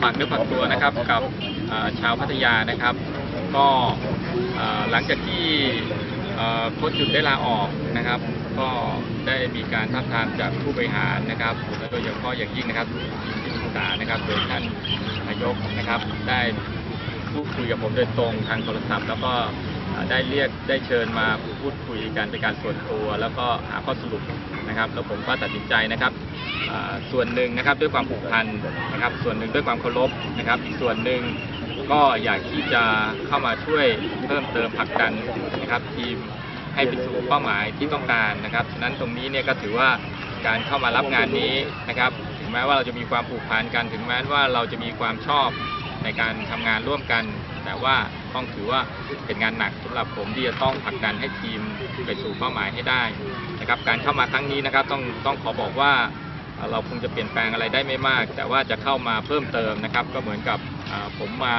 ฝากเนื้อฝากตัวนะครับกับชาวพัทยานะครับ ก็หลังจากที่เอ่อโค้ชจุดได้ลาออกนะครับ ก็ได้มีการทับทามจากผู้บริหารนะครับโดยเฉพาะอย่างยิ่งนะครับทีมที่ปรึกษานะครับโดยท่านนายกนะครับ ได้พูดคุยกับผมโดยตรงทางโทรศัพท์ แล้วก็ ได้เรียกได้เชิญมาพูดคุยกันเป็นการส่วนตัว แล้วก็หาข้อสรุปนะครับ แล้วผมก็ตัดสินใจนะครับส่วนหนึ่งนะครับด้วยความผูกพันนะครับ ส่วนหนึ่งด้วยความเคารพนะครับ อีกส่วนหนึ่งก็อยากที่จะเข้ามาช่วยเพิ่มเติมผลักดันนะครับทีมให้ไปสู่เป้าหมายที่ต้องการนะครับฉะนั้นตรงนี้เนี่ยก็ถือว่าการเข้ามารับงานนี้นะครับ ถึงแม้ว่าเราจะมีความผูกพันกัน ถึงแม้ว่าเราจะมีความชอบในการทำงานร่วมกัน แต่ว่า ต้องถือว่าเป็นงานหนักสำหรับผมที่จะต้องผลักดันให้ทีมไปสู่เป้าหมายให้ได้นะครับการเข้ามาครั้งนี้นะครับต้องต้องขอบอกว่าเราคงจะเปลี่ยนแปลงอะไรได้ไม่มาก แต่ว่าจะเข้ามาเพิ่มเติมนะครับ ก็เหมือนกับผมมา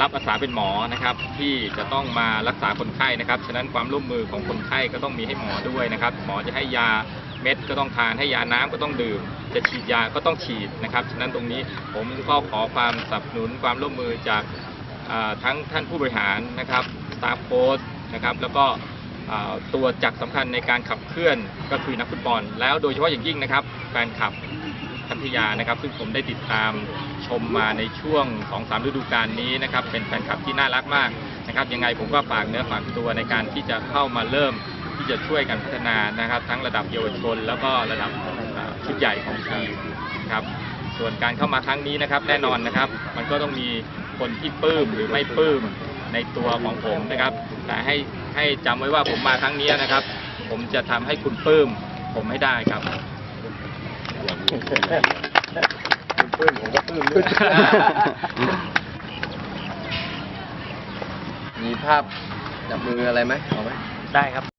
รับอาสาเป็นหมอนะครับ ที่จะต้องมารักษาคนไข้นะครับ ฉะนั้นความร่วมมือของคนไข้ก็ต้องมีให้หมอด้วยนะครับ หมอจะให้ยาเม็ดก็ต้องทานให้ยาน้ำก็ต้องดื่ม จะฉีดยาก็ต้องฉีดนะครับ ฉะนั้นตรงนี้ผมก็ขอความสนับสนุนความร่วมมือจาก ทั้งท่านผู้บริหารนะครับสตาฟโค้ชนะครับแล้วก็ตัวจักรสำคัญในการขับเคลื่อนก็คือนักฟุตบอล แล้วโดยเฉพาะอย่างยิ่งนะครับแฟนคลับพัทยานะครับ ซึ่งผมได้ติดตามชมมาในช่วง2-3ฤดูกาลนี้นะครับ เป็นแฟนคลับที่น่ารักมากนะครับ ยังไงผมก็ฝากเนื้อฝากตัวในการที่จะเข้ามาเริ่มที่จะช่วยกันพัฒนานะครับ ทั้งระดับเยาวชน แล้วก็ระดับชุดใหญ่ของทีมนะครับส่วนการเข้ามาครั้งนี้นะครับ แน่นอนนะครับ มันก็ต้องมี คนที่ปลื้มหรือไม่ปลื้มในตัวของผมนะครับ แต่ให้ให้จำไว้ว่าผมมาครั้งนี้นะครับ ผมจะทำให้คุณปลื้มผมให้ได้ครับมีภาพจับมืออะไรไหมเอาไหม ได้ครับ